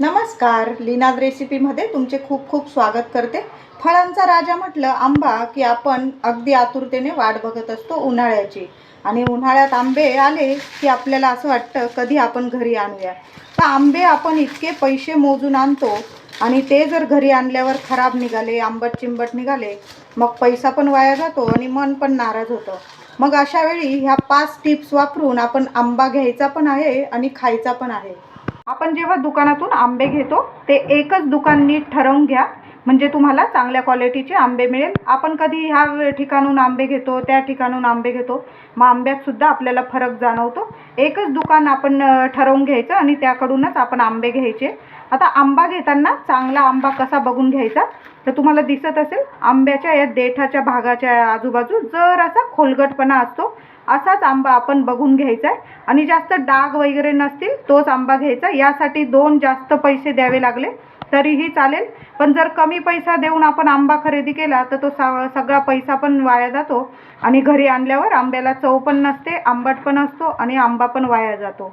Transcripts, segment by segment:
नमस्कार लीनाज रेसिपीमध्ये तुमचे खूप खूप स्वागत करते. फळांचा राजा म्हटलं आंबा की आपण अगदी आतुरतेने वाट बघत असतो उन्हाळ्याची. आणि उन्हाळ्यात आंबे आले की आपल्याला असं वाटतं कधी आपण घरी आणूया. तर आंबे आपण इतके पैसे मोजून आणतो आणि ते जर घरी आणल्यावर खराब निघाले आंबट चिंबट निघाले मग पैसा पण वाया जातो आणि मन पण नाराज होतं. मग अशा वेळी ह्या पाच टिप्स वापरून आपण आंबा घ्यायचा पण आहे आणि खायचा पण आहे. आपण जेव्हा दुकानातून आंबे घेतो ते एकच दुकान नीट ठरवून घ्या. म्हणजे तुम्हाला चांगल्या क्वालिटीचे आंबे मिळेल. आपण कधी ह्या ठिकाणून आंबे घेतो त्या ठिकाणून आंबे घेतो मग आंब्यातसुद्धा आपल्याला फरक जाणवतो. एकच दुकान आपण ठरवून घ्यायचं आणि त्याकडूनच आपण आंबे घ्यायचे. आता आंबा घेताना चांगला आंबा कसा बघून घ्यायचा? तर तुम्हाला दिसत असेल आंब्याच्या या देठाच्या भागाच्या आजूबाजू जरासा खोलगटपणा असतो. असाच आंबा आपण बघून घ्यायचा आहे आणि जास्त डाग वगैरे नसतील तोच आंबा घ्यायचा. यासाठी दोन जास्त पैसे द्यावे लागले तरीही चालेल. पण जर कमी पैसा देऊन आपण आंबा खरेदी केला तर तो सा सगळा पैसा पण वाया जातो. आणि घरी आणल्यावर आंब्याला चव पण नसते आंबट पण असतो आणि आंबा पण वाया जातो.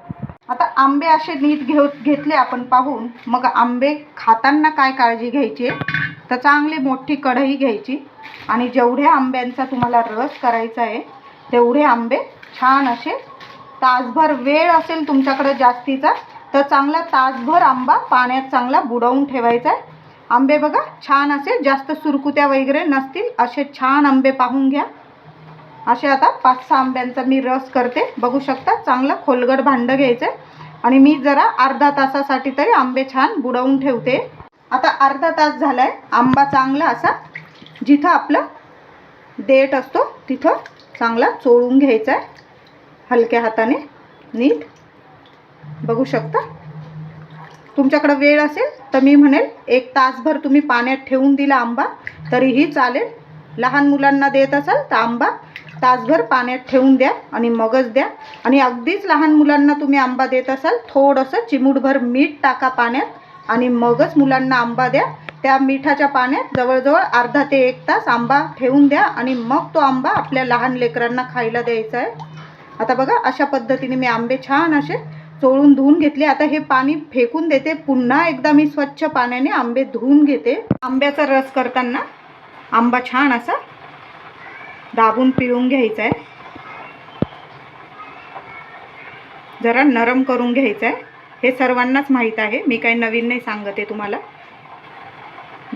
आता आंबे असे नीट घेऊ घेतले आपण पाहून. मग आंबे खाताना काय काळजी घ्यायची? आहे तर चांगली मोठी कढई घ्यायची. आणि जेवढ्या आंब्यांचा तुम्हाला रस करायचा आहे तेवढे आंबे छान असे. तासभर वेळ असेल तुमच्याकडे जास्तीचा तर चांगला तासभर आंबा पाण्यात चांगला बुडवून ठेवायचा आहे. आंबे बघा छान असे जास्त सुरकुत्या वगैरे नसतील असे छान आंबे पाहून घ्या. असे आता पाच सहा आंब्यांचा मी रस करते. बघू शकता चांगलं खोलगट भांडं घ्यायचं आहे आणि मी जरा अर्धा तासासाठी तरी आंबे छान बुडवून ठेवते. आता अर्धा तास झाला आहे आंबा चांगला असा जिथं आपलं देठ असतो तिथं चांगला चोळून घ्यायचा आहे हलक्या हाताने नीट. बघू शकता? तुमच्याकडं वेळ असेल तर मी म्हणेल एक तासभर तुम्ही पाण्यात ठेवून दिला आंबा तरीही चालेल. लहान मुलांना देत असाल तर आंबा तासभर पाण्यात ठेवून द्या आणि मगच द्या. आणि अगदीच लहान मुलांना तुम्ही आंबा देत असाल थोडंसं चिमूटभर मीठ टाका पाण्यात आणि मगच मुलांना आंबा द्या. त्या मिठाच्या पाण्यात जवळजवळ अर्धा ते एक तास आंबा ठेवून द्या आणि मग तो आंबा आपल्या लहान लेकरांना खायला द्यायचा आहे. आता बघा अशा पद्धतीने मी आंबे छान असे चोळून धुवून घेतले. आता हे पाणी फेकून देते. पुन्हा एकदा मी स्वच्छ पाण्याने आंबे धुवून घेते. आंब्याचा रस करताना आंबा छान असा दाबून पिळून घ्यायचा आहे. जरा नरम करून घ्यायचं आहे. हे सर्वांनाच माहीत आहे. मी काही नवीन नाही सांगते तुम्हाला.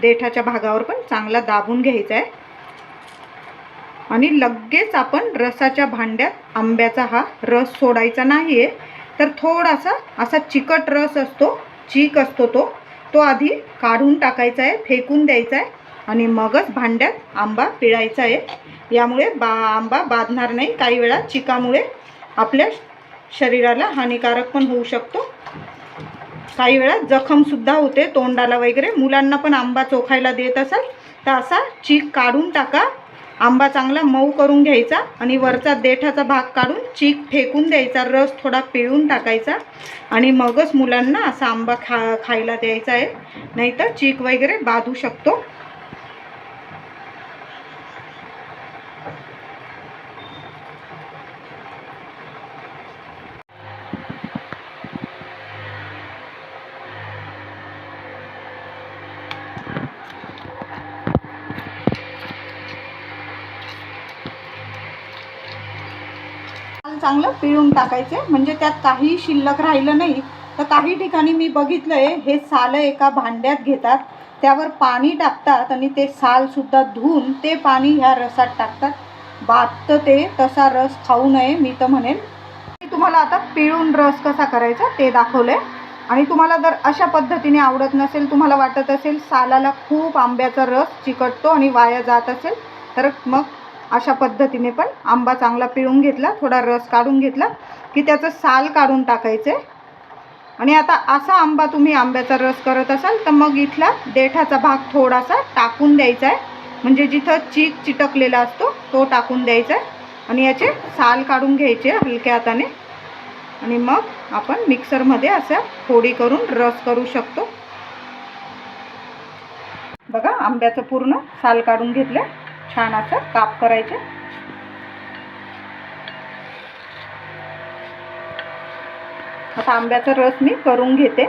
देठाच्या भागावर पण चांगला दाबून घ्यायचा आहे. आणि लगेच आपण रसाच्या भांड्यात आंब्याचा हा रस सोडायचा नाही आहे तर थोडासा असा चिकट रस असतो चीक असतो तो तो आधी काढून टाकायचा आहे फेकून द्यायचा आहे आणि मगच भांड्यात आंबा पिळायचा आहे. यामुळे बा आंबा बाधणार नाही. काही वेळा चिकामुळे आपल्या शरीराला हानिकारक पण होऊ शकतो. काही वेळा जखमसुद्धा होते तोंडाला वगैरे. मुलांना पण आंबा चोखायला देत असाल तर असा चीक काढून टाका. आंबा चांगला मऊ करून घ्यायचा आणि वरचा देठाचा भाग काढून चीक फेकून द्यायचा. रस थोडा पिळून टाकायचा आणि मगच मुलांना असा आंबा खा खायला द्यायचा आहे. नाहीतर चीक वगैरे बाधू शकतो. चांगलं पिळून टाकायचे. म्हणजे त्यात काही शिल्लक राहिलं नाही. तर काही ठिकाणी मी बघितलं आहे हे सालं एका भांड्यात घेतात. त्यावर पाणी टाकतात आणि ते सालसुद्धा धुवून ते पाणी ह्या रसात टाकतात. बात ते तसा रस खाऊ नये मी तर म्हणेन. मी तुम्हाला आता पिळून रस कसा करायचा ते दाखवलं आहे आणि तुम्हाला जर अशा पद्धतीने आवडत नसेल तुम्हाला वाटत असेल सालाला खूप आंब्याचा रस चिकटतो आणि वाया जात असेल तर मग अशा पद्धतीने पण आंबा चांगला पिळून घेतला थोडा रस काढून घेतला की त्याचं साल काढून टाकायचं. आहे आणि आता असा आंबा तुम्ही आंब्याचा रस करत असाल तर मग इथला देठाचा भाग थोडासा टाकून द्यायचा आहे. म्हणजे जिथं चीक चिटकलेला असतो तो टाकून द्यायचा आहे. आणि याचे साल काढून घ्यायचे हलक्या हाताने. आणि मग आपण मिक्सरमध्ये असं फोडी करून रस करू शकतो. बघा आंब्याचं पूर्ण साल काढून घेतलं छान असं काप करायचे. आता आंब्याचा रस मी करून घेते.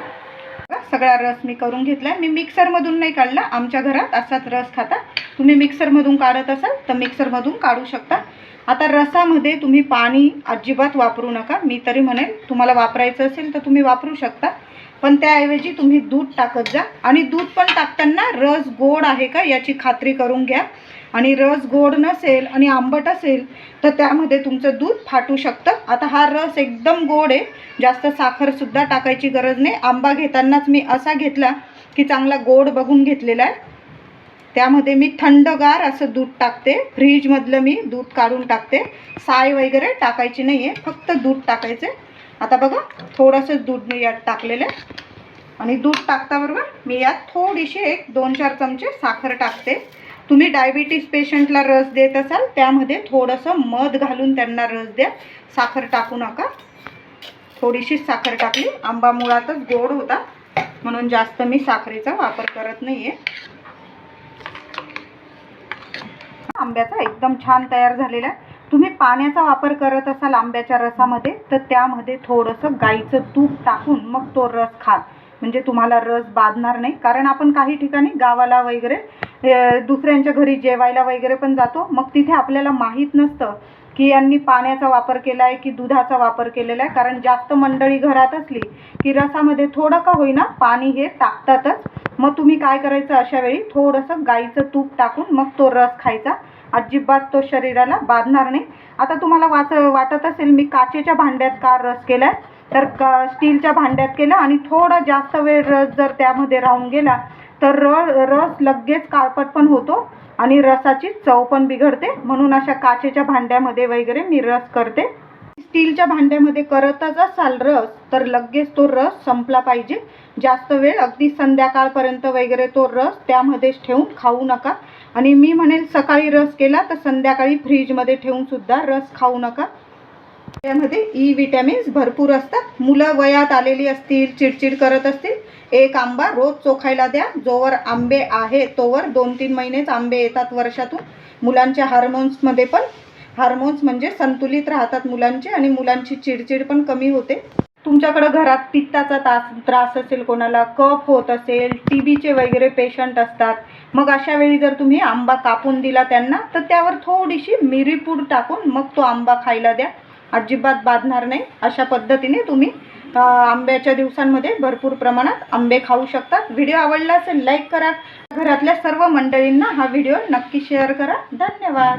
सगळा रस मी करून घेतलाय. मी मिक्सरमधून नाही काढला. आमच्या घरात असाच रस खाता. तुम्ही मिक्सरमधून काढत असाल तर मिक्सरमधून काढू शकता. आता रसामध्ये तुम्ही पाणी अजिबात वापरू नका. मी तरी म्हणेन तुम्हाला वापरायचं असेल तर तुम्ही वापरू शकता. पण त्याऐवजी तुम्ही दूध टाकत जा. आणि दूध पण टाकताना रस गोड आहे का याची खात्री करून घ्या. आणि रस गोड नसेल आणि आंबट असेल तर त्यामध्ये तुमचं दूध फाटू शकतं. आता हा रस एकदम गोड आहे. जास्त साखरसुद्धा टाकायची गरज नाही. आंबा घेतानाच मी असा घेतला की चांगला गोड बघून घेतलेला आहे. त्यामध्ये मी थंडगार असं दूध टाकते. फ्रीजमधलं मी दूध काढून टाकते. साय वगैरे टाकायची नाही आहे फक्त दूध टाकायचे. आता बघा थोडंसं दूध मी यात टाकलेलं आहे. आणि दूध टाकताबरोबर मी यात थोडीशी एक दोन चार चमचे साखर टाकते. तुम्ही डायबिटीस पेशंटला रस देत असाल त्यामध्ये थोडंसं मध घालून त्यांना रस द्या. साखर टाकू नका. थोडीशी साखर टाकली. आंबा मुळातच गोड होता. म्हणून जास्त मी साखरेचा वापर करत नाही आहे आंब्याचा एकदम छान तयार झालेला आहे. तुम्ही पाण्याचा वापर करत असाल आंब्याच्या रसामध्ये तर त्यामध्ये थोडंसं गाईचं तूप टाकून मग तो रस खा म्हणजे तुम्हाला रस बाधणार नाही. कारण आपण काही ठिकाणी गावाला वगैरे दुसऱ्यांच्या घरी जेवायला वगैरे पण जातो. मग तिथे आपल्याला माहीत नसतं की यांनी पाण्याचा वापर केला आहे की दुधाचा वापर केलेला आहे. कारण जास्त मंडळी घरात असली की रसामध्ये थोडं का होईना पाणी हे टाकतातच. मग तुम्ही काय करायचं अशा वेळी? थोडंसं गाईचं तूप टाकून मग तो रस खायचा. अजिबात तो शरीराला बाधणार नाही. आता तुम्हाला वाच वाटत असेल मी काचेच्या भांड्यात का रस केला आहे तर का स्टीलच्या भांड्यात केला आणि थोडा जास्त वेळ रस जर त्यामध्ये राहून गेला तर र रस लगेच काळपट पण होतो आणि रसाची चव पण बिघडते. म्हणून अशा काचेच्या भांड्यामध्ये वगैरे मी रस करते. स्टीलच्या भांड्यामध्ये करतच असाल रस तर लगेच तो रस संपला पाहिजे. जास्त वेळ अगदी संध्याकाळपर्यंत वगैरे तो रस त्यामध्येच ठेवून खाऊ नका. आणि मी म्हणेल सकाळी रस केला तर संध्याकाळी फ्रीजमध्ये ठेवूनसुद्धा रस खाऊ नका. यामध्ये e ई विटॅमिन्स भरपूर असतात. मुलं वयात आलेली असतील चिडचिड करत असतील एक आंबा रोज चोखायला द्या. जोवर आंबे आहे तोवर दोन तीन महिनेच आंबे येतात वर्षातून. मुलांच्या हार्मोन्समध्ये पण. हार्मोन्स म्हणजे संतुलित राहतात मुलांचे आणि मुलांची चिडचिड पण कमी होते. तुमच्याकडं घरात पित्ताचा तास त्रास असेल कोणाला कफ होत असेल टी बीचे वगैरे पेशंट असतात. मग अशा वेळी जर तुम्ही आंबा कापून दिला त्यांना तर त्यावर थोडीशी मिरीपूड टाकून मग तो आंबा खायला द्या. अजिबात बाधणार नाही. अशा पद्धतीने तुम्ही आंब्याच्या दिवसांमध्ये भरपूर प्रमाणात आंबे खाऊ शकतात. व्हिडिओ आवडला असेल लाईक करा. घरातल्या सर्व मंडळींना हा व्हिडिओ नक्की शेअर करा. धन्यवाद.